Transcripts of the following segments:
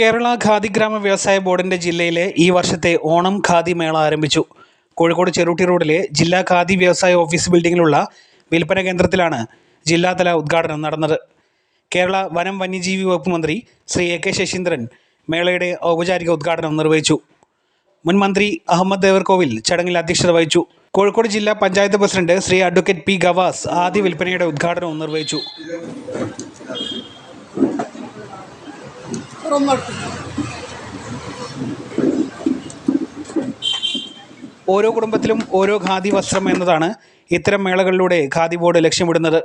കേരള ഖാദി ഗ്രാമ വ്യവസായ ബോർഡിന്റെ ജില്ലയിലെ ഈ വർഷത്തെ ഓണം ഖാദി മേള ആരംഭിച്ചു. കോഴിക്കോട് ചെറുട്ടി റോഡിലെ ജില്ലാ ഖാദി വ്യവസായ ഓഫീസ് ബിൽഡിങ്ങിലുള്ള വിൽപ്പന കേന്ദ്രത്തിലാണ് ജില്ലാതല ഉദ്ഘാടനം നടന്നത്. കേരള വനം വന്യജീവി വകുപ്പ് മന്ത്രി ശ്രീ എ കെ ശശീന്ദ്രൻ മേളയുടെ ഔപചാരിക ഉദ്ഘാടനം നിർവഹിച്ചു. മുൻ മന്ത്രി അഹമ്മദ് ദേവർകോവിൽ ചടങ്ങിൽ അധ്യക്ഷത വഹിച്ചു. കോഴിക്കോട് ജില്ലാ panchayat president Shri advocate P Gavas ആദ്യ വിൽപ്പനയുടെ ഉദ്ഘാടനവും നിർവഹിച്ചു. ഓരോ കുടുംബത്തിലും ഓരോ ഖാദി വസ്ത്രം എന്നതാണ് ഇത്തരം മേളകളിലൂടെ ഖാദി ബോർഡ് ലക്ഷ്യമിടുന്നത്.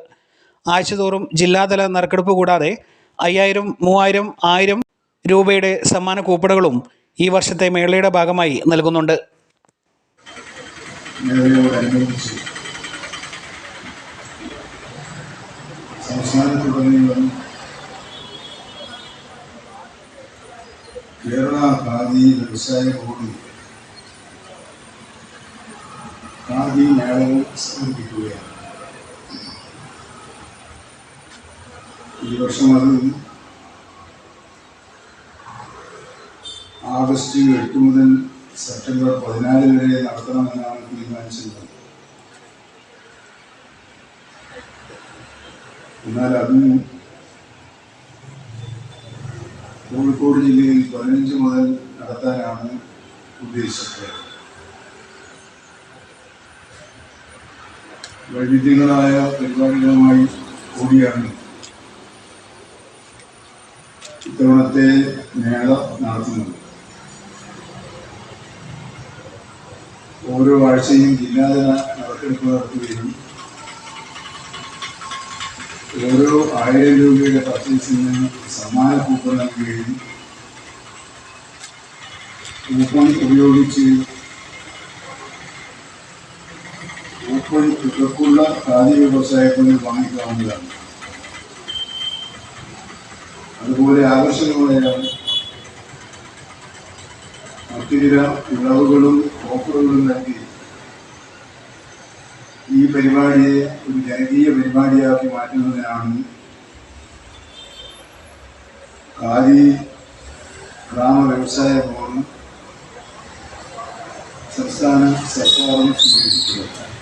ആഴ്ചതോറും ജില്ലാതല നറുക്കെടുപ്പ് കൂടാതെ അയ്യായിരം മൂവായിരം ആയിരം രൂപയുടെ സമ്മാന കൂപ്പണുകളും ഈ വർഷത്തെ മേളയുടെ ഭാഗമായി നൽകുന്നുണ്ട്. സംസ്ഥാനത്തുടനീളം കേരള ഖാദി വ്യവസായ ബോർഡ്. ഖാദി മേളകൾ സംഘടിപ്പിക്കുകയാണ്. ഈ വർഷം അത് ആഗസ്റ്റ് എട്ട് മുതൽ സെപ്റ്റംബർ പതിനാല് വരെ നടത്തണമെന്നാണ് തീരുമാനിച്ചിരുന്നത് എന്നാൽ അതിന് കോഴിക്കോട് ജില്ലയിൽ പതിനഞ്ച് മുതൽ നടത്താനാണ് ഉദ്ദേശിച്ചത്. വൈവിധ്യങ്ങളായ പരിപാടികളുമായി കൂടിയാണ് ഇത്തവണത്തെ മേള നടത്തുന്നത്. ഓരോ ആഴ്ചയും ജില്ലാതല നറുക്കെടുപ്പ് നടത്തുകയും ഓരോ ആയിരം രൂപയുടെ പർച്ചേസിൽ നിന്ന് സമ്മാന കൂപ്പൺ നൽകുകയും കൂപ്പൺ ഉപയോഗിച്ച് കൂപ്പൺ ഇവർക്കുള്ള ഖാദി വ്യവസായത്തിന് വാങ്ങിക്കാവുന്നതാണ്. അതുപോലെ ആകർഷകമായ മറ്റു ചില ഇളവുകളും ഓഫറുകളും നൽകി ഈ പരിപാടിയെ ഒരു ജനകീയ പരിപാടിയാക്കി മാറ്റുന്നതിനാണ് ഖാദി ഗ്രാമ വ്യവസായ ബോർഡ് സംസ്ഥാന സർക്കാരും സ്വീകരിച്ചിട്ടുള്ളത്